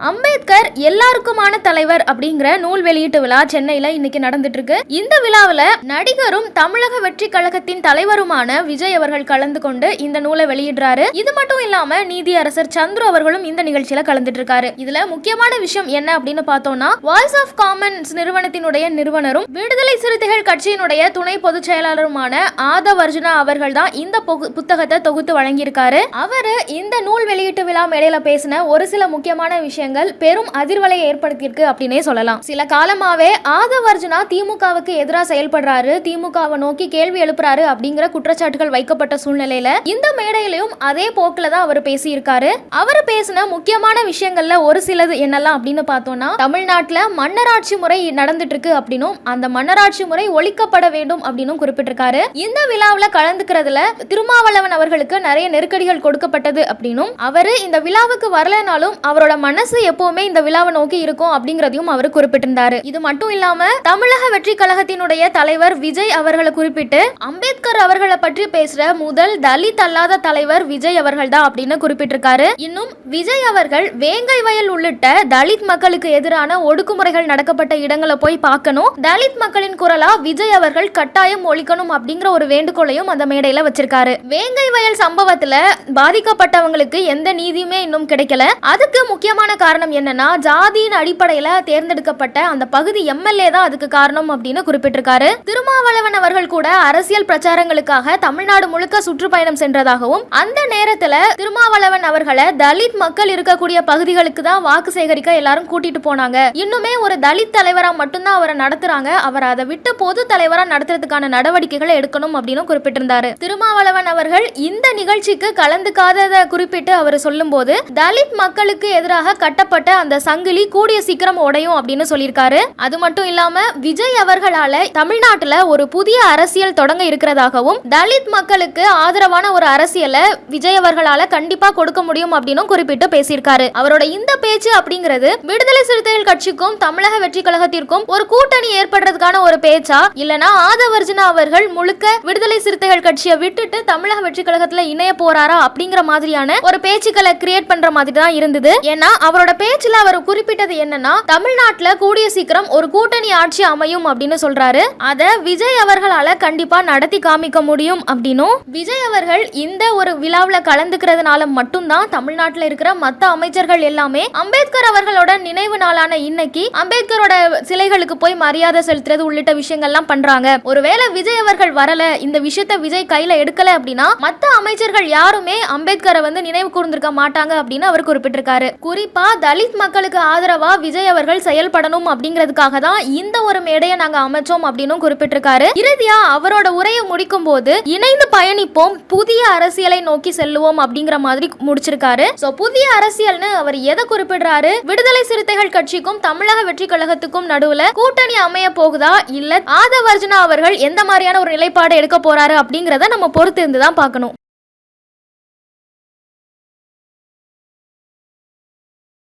அம்பேத்கர் எல்லாருக்குமான தலைவர் அப்படிங்கிற நூல் வெளியீட்டு விழா சென்னையில இன்னைக்கு நடந்துட்டு இருக்கு இந்த விழாவில் நடிகரும் தமிழக வெற்றி கழகத்தின் தலைவருமான விஜய் அவர்கள் கலந்து கொண்டு இந்த நூலை வெளியிடுறாரு. இது மட்டும் இல்லாம நீதியரசர் சந்துரு அவர்களும் இந்த நிகழ்ச்சியில கலந்துட்டு இருக்காரு இதுல முக்கியமான விஷயம் என்ன அப்படின்னு பார்த்தோம்னா வாய்ஸ் ஆஃப் காமன்ஸ் நிறுவனத்தினுடைய நிறுவனரும் விடுதலை சிறுத்தைகள் கட்சியினுடைய துணை பொதுச் செயலாளருமான ஆதவ் அர்ஜுனா அவர்கள் தான் இந்த பொகு- புத்தகத்தை தொகுத்து வழங்கியிருக்காரு. அவரு இந்த நூல் வெளியீட்டு விழா மேடையில பேசின ஒரு சில முக்கியமான விஷயம் விஷயங்கள் பெரும் அதிர்வலையை ஏற்படுத்தியிருக்கு அப்படின்னே சொல்லலாம். சில காலமாவே ஆதவ் அர்ஜுனா திமுகவுக்கு எதிராக செயல்படுறாரு திமுகவை நோக்கி கேள்வி எழுப்புறாரு அப்படிங்கிற குற்றச்சாட்டுகள் வைக்கப்பட்ட சூழ்நிலையில இந்த மேடையிலையும் அதே போக்குல தான் அவர் பேசியிருக்காரு. அவர் பேசின முக்கியமான விஷயங்கள்ல ஒரு சிலது என்னெல்லாம் அப்படின்னு பார்த்தோம்னா தமிழ்நாட்டுல மன்னராட்சி முறை நடந்துட்டு இருக்கு அப்படின்னும் அந்த மன்னராட்சி முறை ஒழிக்கப்பட வேண்டும் அப்படின்னும் குறிப்பிட்டிருக்காரு. இந்த விழாவில் கலந்துக்கிறதுல திருமாவளவன் அவர்களுக்கு நிறைய நெருக்கடிகள் கொடுக்கப்பட்டது அப்படின்னும் அவரு இந்த விழாவுக்கு வரலனாலும் அவரோட மனசு எப்பவுமே இந்த விழாவை நோக்கி இருக்கும் அப்படிங்கறதையும் அவர் குறிப்பிட்டிருந்தாரு. இது மட்டும் இல்லாம தமிழக வெற்றி கழகத்தினுடைய தலைவர் விஜய் அவர்களை குறிப்பிட்டு அம்பேத்கர் அவர்களை பற்றி பேசுற முதல் தலித் அல்லாத தலைவர் விஜய் அவர்கள் தான் அப்படின்னு குறிப்பிட்டிருக்காரு. இன்னும் விஜய் அவர்கள் வேங்கை வயல் உள்ளிட்ட தலித் மக்களுக்கு எதிரான ஒடுக்குமுறைகள் நடக்கப்பட்ட இடங்களை போய் பார்க்கணும். தலித் மக்களின் குரலா விஜய் அவர்கள் கட்டாயம் ஒழிக்கணும் அப்படிங்கிற ஒரு வேண்டுகோளையும் அந்த மேடையில வச்சிருக்காரு. வேங்கை வயல் சம்பவத்துல பாதிக்கப்பட்டவங்களுக்கு எந்த நீதியுமே இன்னும் கிடைக்கல. அதுக்கு முக்கியமான காரணம் என்னன்னா ஜாதியின் அடிப்படையில தேர்ந்தெடுக்கப்பட்ட அந்த பகுதி எம்எல்ஏ தான் அதுக்கு காரணம் அப்படின்னு குறிப்பிட்டிருக்காரு. திருமாவளவன் அவர்கள் கூட அரசியல் பிரச்சாரங்களுக்காக தமிழ்நாடு முழுக்க சுற்றுப்பயணம் சென்றதாகவும் அந்த நேரத்துல திருமாவளவன் அவர்களை தலித் மக்கள் இருக்கக்கூடிய பகுதிகளுக்கு தான் வாக்கு சேகரிக்க எல்லாரும் கூட்டிட்டு போனாங்க. இன்னுமே ஒரு தலித் தலைவரா மட்டும்தான் அவரை நடத்துறாங்க. அவர் அதை விட்டு பொது தலைவரா நடத்துறதுக்கான நடவடிக்கைகளை எடுக்கணும் அப்படின்னு குறிப்பிட்டிருந்தாரு. திருமாவளவன் அவர்கள் இந்த நிகழ்ச்சிக்கு கலந்துக்காததை குறிப்பிட்டு அவர் சொல்லும்போது தலித் மக்களுக்கு எதிராக கட்டப்பட்ட அந்த சங்கிலி கூடிய சீக்கிரம் உடையும் அப்படின்னு சொல்லியிருக்காரு. அது மட்டும் இல்லாம விஜய் அவர்களால தமிழ்நாட்டுல ஒரு புதிய அரசியல் தொடங்க இருக்கிறதாகவும் தலித் மக்களுக்கு ஆதரவான ஒரு அரசியலை விஜய் அவர்களால கண்டிப்பா கொடுக்க முடியும் அப்படின்னு குறிப்பிட்டு பேசியிருக்காரு. அவரோட இந்த பேச்சு அப்படிங்கிறது விடுதலை சிறுத்தைகள் கட்சிக்கும் தமிழக வெற்றி கழகத்திற்கும் ஒரு கூட்டணி ஏற்படுறதுக்கான ஒரு பேச்சா? இல்லனா ஆதவர்ஜுனா அவர்கள் முழுக்க விடுதலை சிறுத்தைகள் கட்சியை விட்டுட்டு தமிழக வெற்றி கழகத்துல இணைய போறாரா அப்படிங்கிற மாதிரியான ஒரு பேச்சுக்களை கிரியேட் பண்ற மாதிரி தான் இருந்தது. ஏன்னா அவரோட பேச்சுல அவர் குறிப்பிட்டது என்னன்னா தமிழ்நாட்டுல கூடிய சீக்கிரம் ஒரு கூட்டணி ஆட்சி அமையும் அப்படின்னு சொல்றாரு. அத விஜய் அவர்களால கண்டிப்பா நடத்தி காமிக்க முடியும் அப்படின்னும் விஜய் அவர்கள் இந்த ஒரு விழாவில் கலந்துக்கிறதுனால மட்டும்தான் தமிழ்நாட்டில் இருக்கிற மற்ற அமைச்சர்கள் எல்லாமே அம்பேத்கர் அவர்களோட நினைவு நாளான இன்னைக்கு அம்பேத்கரோட சிலைகளுக்கு போய் மரியாதை செலுத்துறது உள்ளிட்ட விஷயங்கள்லாம் பண்றாங்க. ஒருவேளை விஜய் அவர்கள் வரல இந்த விஷயத்த விஜய் கையில எடுக்கல அப்படின்னா மற்ற அமைச்சர்கள் யாருமே அம்பேத்கரை வந்து நினைவு கூர்ந்திருக்க மாட்டாங்க அப்படின்னு அவர் குறிப்பிட்டிருக்காரு. குறிப்பா தலித் மக்களுக்கு ஆதரவாக விஜய் அவர்கள் செயல்படணும் அப்படிங்கிறதுக்காக தான் இந்த ஒரு மேடையை நாங்கள் அமைச்சோம் அப்படின்னு குறிப்பிட்டிருக்காரு. இறுதியா அவரோட உரையை முடிக்கும் போது இணைந்து பயணிப்போம் புதிய அரசியலை நோக்கி செல்லுவோம் அப்படிங்கிற மாதிரி முடிச்சிருக்காரு. ஸோ புதிய அரசியல்னு அவர் எதை குறிப்பிடுறாரு? விடுதலை சிறுத்தைகள் கட்சிக்கும் தமிழக வெற்றி கழகத்துக்கும் நடுவில் கூட்டணி அமைய போகுதா? இல்லை ஆதவர்ஜுனா அவர்கள் எந்த மாதிரியான ஒரு நிலைப்பாடு எடுக்க போறாரு அப்படிங்கிறத நம்ம பொறுத்து இருந்து தான் பார்க்கணும்.